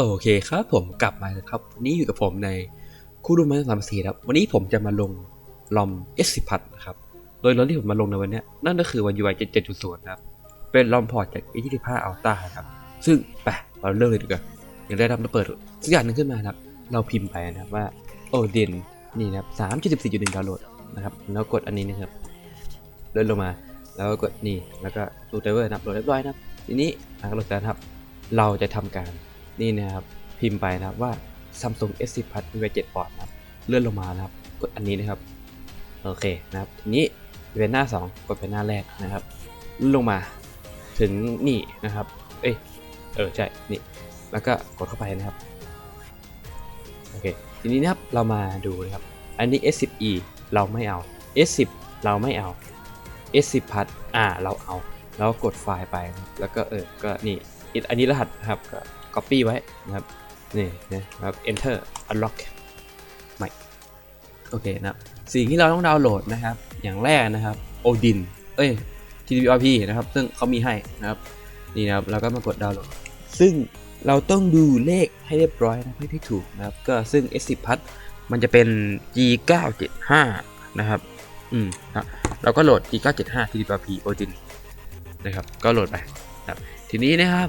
โอเคครับผมกลับมาแล้วครับวันนี้อยู่กับผมในคู่ดูมันสามสี่ครับ วันนี้ผมจะมาลงลอม S10 พัดนะครับ โดยลอมที่ผมมาลงในวันนี้นั่นก็คือวัน UI 7.0นะครับ เป็นลอมพอร์ตจาก A25 Ultra ครับ ซึ่งไปเราเริ่มเลยดีกว่าอย่างแรกเราเปิดสักอย่างนึงขึ้นมาครับ เราพิมพ์ไปนะครับว่าโอเดนนี่นะครับ3.14.1ดาวน์โหลดนะครับ แล้วกดอันนี้นะครับเลื่อนลงมา แล้วก็กดนี่ แล้วก็ดูไดเวอร์นะครับโหลดเรียบร้อยนะครับ ทีนี้หลังจากโหลดแล้วนครับ เราจะทำการ นี่นะครับพิมพ์ไปนะครับว่า Samsung S10 Plus v 7 Port นะครับเลื่อนลงมานะครับ กดอันนี้นะครับโอเคนะครับทีนี้เป็นหน้า 2 กดเป็นหน้าแรกนะครับเลื่อนลงมาถึงนี่นะครับ เอ้ยเออใช่นี่แล้วก็กดเข้าไปนะครับโอเคทีนี้นะครับเรามาดูนะครับ อันนี้ S10e เราไม่เอา S10 เราไม่เอา S10 Plus อ่าเราเอา แล้วกดไฟล์ไป แล้วก็เออก็นี่ อันนี้รหัสนะครับก็ copy ไว้นะครับนี่นะครับ enter unlock ใหม่โอเคนะครับสิ่งที่เราต้องดาวน์โหลดนะครับ อย่างแรกนะครับ Odin เอ้ย TTP นะครับ ซึ่งเขามีให้นะครับนี่นะครับแล้วก็มากดดาวน์โหลด ซึ่งเราต้องดูเลขให้เรียบร้อยนะให้ได้ถูกนะครับ ก็ซึ่ง S10 พัดมันจะเป็น G975 นะครับอืมครับเราก็โหลด G975 TTP Odin นะครับ ก็โหลดไปนะครับทีนี้นะครับ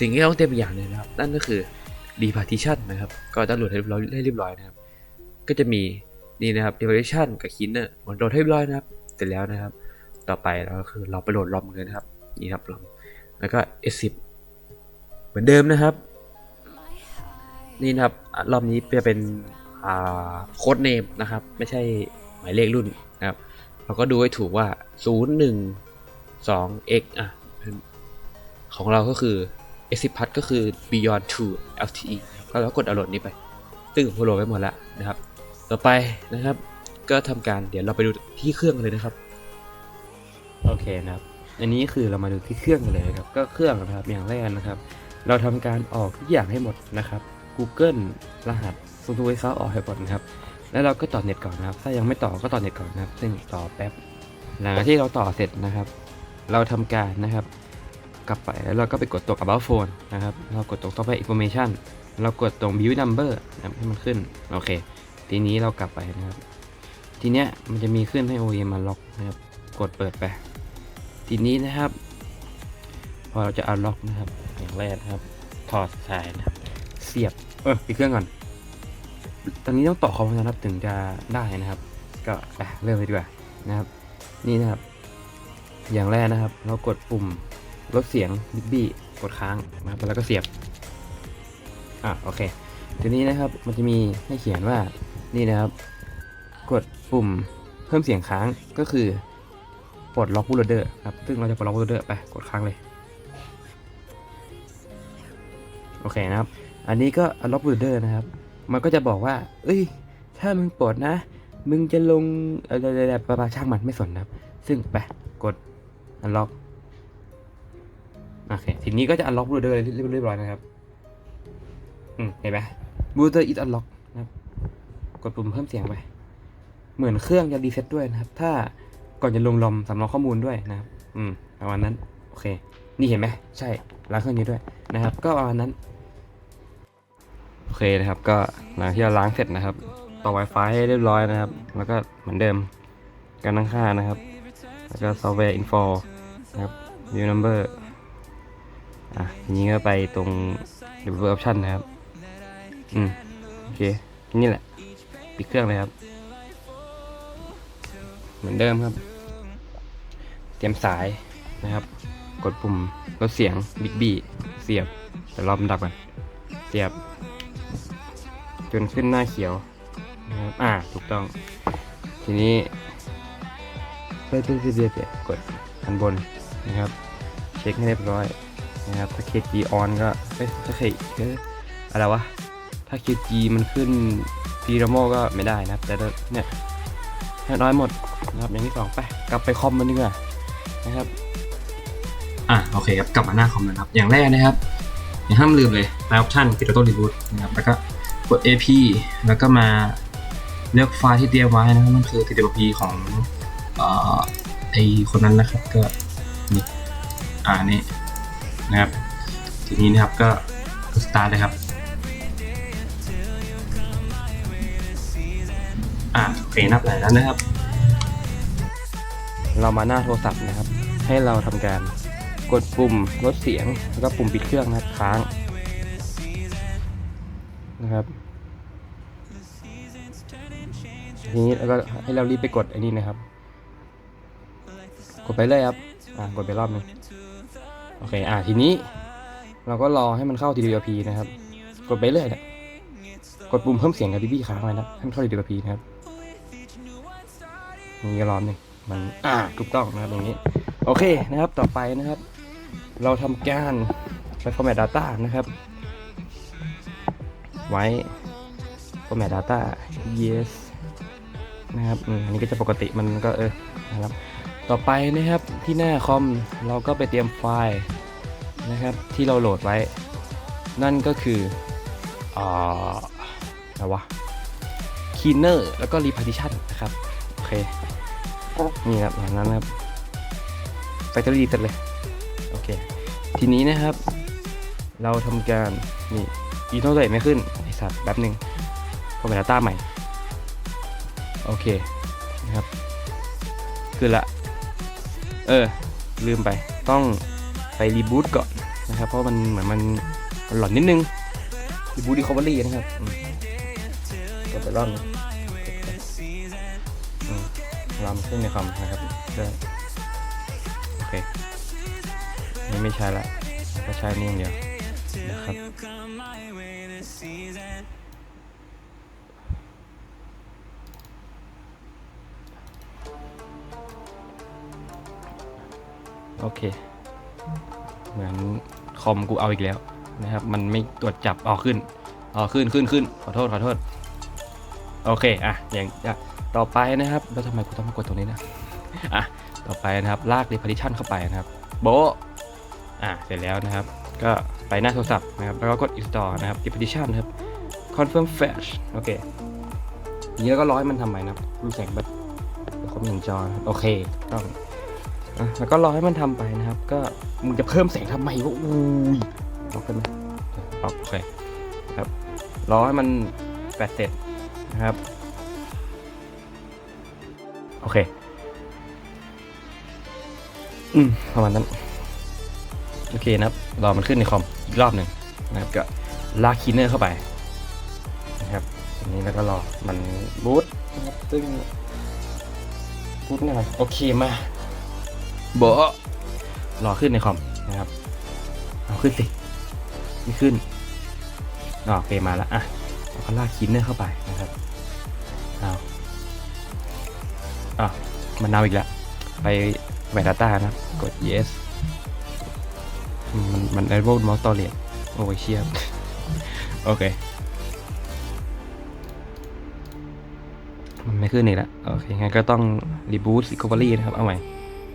สิ่งที่เราต้องเตรียมอีกอย่างหนึงนะครับ นั่นก็คือ departition นะครับ ก็จะโหลดให้เรียบร้อยให้เรียบร้อยนะครับ ก็จะมีนี่นะครับ departition กับ cleaner หมดโหลดให้เรียบร้อยนะครับ เสร็จแล้วนะครับ ต่อไปเราก็คือเราไปโหลดลอมเลยนะครับ นี่ครับลอม แล้วก็ S10 เหมือนเดิมนะครับ นี่นะครับ รอบนี้จะเป็นโค้ดเนมนะครับ ไม่ใช่หมายเลขรุ่นนะครับ เราก็ดูให้ถูกว่า 0 1 2 x อะ ของเราก็คือ S10 พัดก็คือ Beyond 2 LTE ก็แล้วกดดาวน์โหลดนี้ไป ซึ่งผมโหลดไว้หมดแล้วนะครับ ต่อไปนะครับ ก็ทำการเดี๋ยวเราไปดูที่เครื่องกันเลยนะครับ โอเคนะครับ อันนี้คือเรามาดูที่เครื่องกันเลยครับ ก็เครื่องนะครับอย่างแรกนะครับ เราทำการออกทุกอย่างให้หมดนะครับ Google รหัสซูทูไวซ์ออกให้หมดนะครับ แล้วเราก็ต่อเน็ตก่อนนะครับ ถ้ายังไม่ต่อก็ต่อเน็ตก่อนนะครับซึ่งต่อแป๊บ หลังจากที่เราต่อเสร็จนะครับ เราทำการนะครับ กลับไปแล้วเราก็ไปกดตรง about phone นะครับ เรากดตรง software information เรากดตรง build number นะครับให้มันขึ้น โอเค ทีนี้เรากลับไปนะครับ ทีเนี้ยมันจะมีขึ้นให้ OEM มาล็อกนะครับ กดเปิดไป ทีนี้นะครับ พอเราจะ unlock นะครับ อย่างแรกนะครับ ถอดสายนะครับ เสียบ เออปิดเครื่องก่อน ตอนนี้ต้องต่อคอมนะครับถึงจะได้นะครับ ก็เริ่มเลยดีกว่านะครับ นี่นะครับ อย่างแรกนะครับ เรากดปุ่ม ลดเสียงบิบบี้กดค้างนะครับแล้วก็เสียบอะโอเค ทีนี้นะครับมันจะมีให้เขียนว่านี่นะครับ กดปุ่มเพิ่มเสียงค้างก็คือปลดล็อกบูลเดอร์ครับซึ่งเราจะปลดล็อกบูลเดอร์ไปกดค้างเลยโอเคนะครับ อันนี้ก็ล็อกบูลเดอร์นะครับ มันก็จะบอกว่า เอ้ย ถ้ามึงปลดนะ มึงจะลงอะไรๆประมาณช่างมันไม่สนนะครับ ซึ่งไปกด unlock โอเค ทีนี้ก็จะ unlock router เรียบร้อยนะครับ อืม เห็นไหม router is unlock นะครับ กดปุ่มเพิ่มเสียงไป เหมือนเครื่องจะรีเซ็ตด้วยนะครับ ถ้าก่อนจะลงลอมสำรองข้อมูลด้วยนะครับ อืม ประมาณนั้น โอเค นี่เห็นไหม ใช่ล้างเครื่องนี้ด้วยนะครับ ก็ประมาณนั้น โอเคนะครับ ก็หลังที่เราล้างเสร็จนะครับ ต่อ Wi-Fi ให้เรียบร้อยนะครับ แล้วก็เหมือนเดิม การตั้งค่านะครับ แล้วก็ซอฟต์แวร์ info นะครับ view number อะทีนี้ก็ไปตรง developer option นะครับ อืม โอเค นี่แหละ ปิดเครื่องเลยครับ เหมือนเดิมครับ เตรียมสายนะครับ กดปุ่มลดเสียงบิ๊กบี้เสียบแต่รอบมันดับก่อนเสียบ จนขึ้นหน้าเขียวนะครับอ่า ถูกต้อง ทีนี้เพื่อที่จะเปลี่ยกดอันบนนะครับ เช็คให้เรียบร้อย นะครับถ้า KG on ก็เอ้ยถ้าเคเอ้ยอะไรวะถ้า KG มันขึ้น p r a m o ก็ไม่ได้นะครับ แต่เนี่ยเรียบร้อยหมดนะครับอย่างที่สองไปกลับไปคอมมันดีกว่านะครับอะโอเคครับกลับมาหน้าคอมนะครับ อย่างแรกนะครับอย่าห้ามลืมเลยไลน์ออปชั่นปิดออโต้รีบูตนะครับแล้วก็กด AP แล้วก็มาเลือกไฟล์ที่เตรียมไว้นะครับมันคือ TTP ของเอ่อไอคนนั้นนะครับก็นี่อ่านี่ นะครับ ทีนี้นะครับก็สตาร์ทเลยครับอ่าโอเคนับหลายแล้วนะครับ เรามาหน้าโทรศัพท์นะครับ ให้เราทำการกดปุ่มลดเสียง แล้วก็ปุ่มปิดเครื่องนะค้างนะครับทีนี้แล้วก็ให้เรารีบไปกดไอ้นี่นะครับ กดไปเลยครับ อ่ากดไปรอบนึง โอเค อ่าทีนี้ เราก็รอให้มันเข้า TWP นะครับ กดไปเลยนะกดปุ่มเพิ่มเสียงกับที่พี่ค้างไว้นะให้มันเข้า TWP นะครับนี่ก็รอบหนึ่งมันอ่าถูกต้องนะครับตรงนี้ โอเคนะครับต่อไปนะครับ เราทำการไป format data นะครับ ไว้ format data yes นะครับอันนี้ก็จะปกติมันก็เออนะครับ ต่อไปนะครับที่หน้าคอมเราก็ไปเตรียมไฟล์นะครับที่เราโหลดไว้ นั่นก็คืออะไรวะ cleaner แล้วก็ repartition นะครับ โอเค นี่ครับอย่างนั้นนะครับ factory reset เลย โอเค ทีนี้นะครับ เราทำการ นี่อีโนเองไม่ขึ้น ไอสัตว์แป๊บหนึ่งพอเป็น data ใหม่ โอเค นะครับคือละ เออ ลืมไปต้องไปรีบูตก่อนนะครับเพราะมันเหมือนมันมันหลอนนิดนึงรีบูตรีคอเวอรี่นะครับอืมกดไปรอบนึงอืมรำขึ้นในคอมนะครับก็โอเคนี่ไม่ใช่ละก็ใช้นี่อย่างเดียวนะครับ โอเค เหมือนคอมกูเอาอีกแล้วนะครับ มันไม่ตรวจจับอ๋อขึ้นอ๋อขึ้นขึ้นขึ้นขอโทษขอโทษ โอเคอะอย่างอะต่อไปนะครับแล้วทำไมกูต้องมากดตรงนี้นะอะต่อไปนะครับลาก repartition เข้าไปนะครับ โบอะเสร็จแล้วนะครับ ก็ไปหน้าโทรศัพท์นะครับแล้วก็กด install นะครับ repartition นะครับ confirm flash โอเคทีนี้เราก็ร้อยมันทำไมนะครับดูแสงแบบคอมหนึ่งจอโอเคต้อง อะแล้วก็รอให้มันทำไปนะครับ ก็มึงจะเพิ่มแสงทำไมวะอุ้ยล็อกได้ไหมล็อกโอเคครับรอให้มันแปดเสร็จนะครับ โอเค อืมประมาณนั้น โอเคนะครับ รอมันขึ้นในคอมอีกรอบหนึ่งนะครับก็ลากคีเนอร์เข้าไปนะครับอันนี้แล้วก็รอมันบูตนะครับซึ่งบูตง่ายโอเคมา โบรอขึ้นในคอมนะครับเอาขึ้นสิไม่ขึ้นอ๋อโอเคมาแล้วอะเราก็ลากคินเนอร์เข้าไปนะครับเอาอะมันเอาอีกแล้วไปแวด data นะครับกด yes มันมัน enable mouse storage โอ้ยเชียบโอเคมันไม่ขึ้นอีกแล้วโอเคงั้นก็ต้อง reboot recovery นะครับ เอาใหม่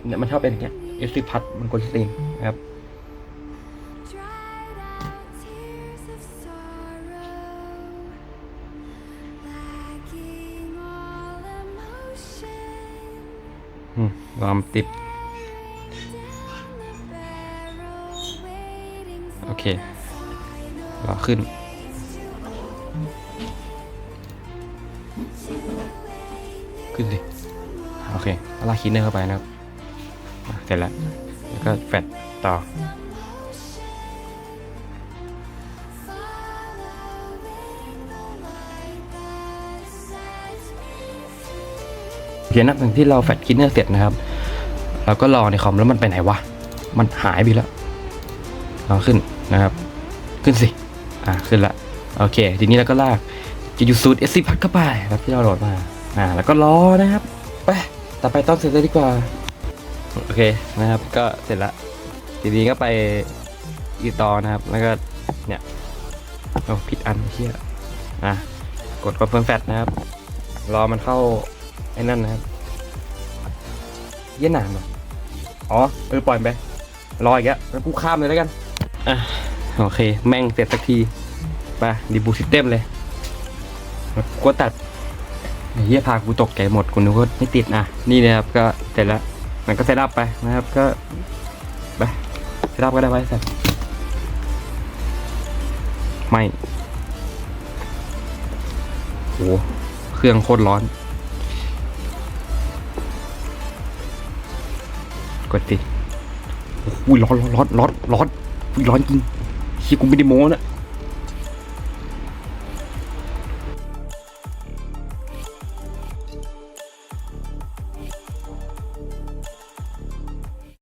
เนี่ยมันชอบเป็นอย่างเงี้ยเอสติพัทมันกลสตรีนนะครับความติด โอเครอขึ้นขึ้นสิโอเคลากคินเนอร์เข้าไปนะครับ ร็จแล้ว แล้วก็แฟดต่อ เพียงนับหนึ่งที่เราแฟดคินเนอร์เสร็จนะครับ เราก็รอในคอมแล้วมันไปไหนวะ มันหายไปแล้วเอาขึ้นนะครับ ขึ้นสิ อ่าขึ้นละ โอเค ทีนี้เราก็ลากจะอยู่สูตร SC พัดเข้าไปครับที่เราโหลดมา อ่า แล้วก็รอนะครับ ไป ต่อไปต้องเสร็จเลยดีกว่า โอเคนะครับ ก็เสร็จละทีนี้ก็ไปอีต่อนะครับ แล้วก็เนี่ยโอ้ผิดอันเชี่ยอะกด confirm fat นะครับ รอมันเข้าไอ้นั่นนะครับเยี่ยหนานเหรออ๋อเออปล่อยไปรออีกแล้วแล้วกูข้ามเลยแล้วกันอะโอเค แม่งเสร็จสักทีไปดีบูซิสเต็มเลยกูตัดเฮียพากูตกใจหมดกูนึกว่าไม่ติดนะนี่นะครับก็เสร็จแล้ว มันก็เซตอัพไปนะครับก็ไปเซตอัพก็ได้ไว้สัตว์ไม่โอ้เครื่องโคตรร้อน กดติอุ้ยร้อนร้อนร้อนร้อนร้อนจริงชี่กูไม่ได้โม้นะ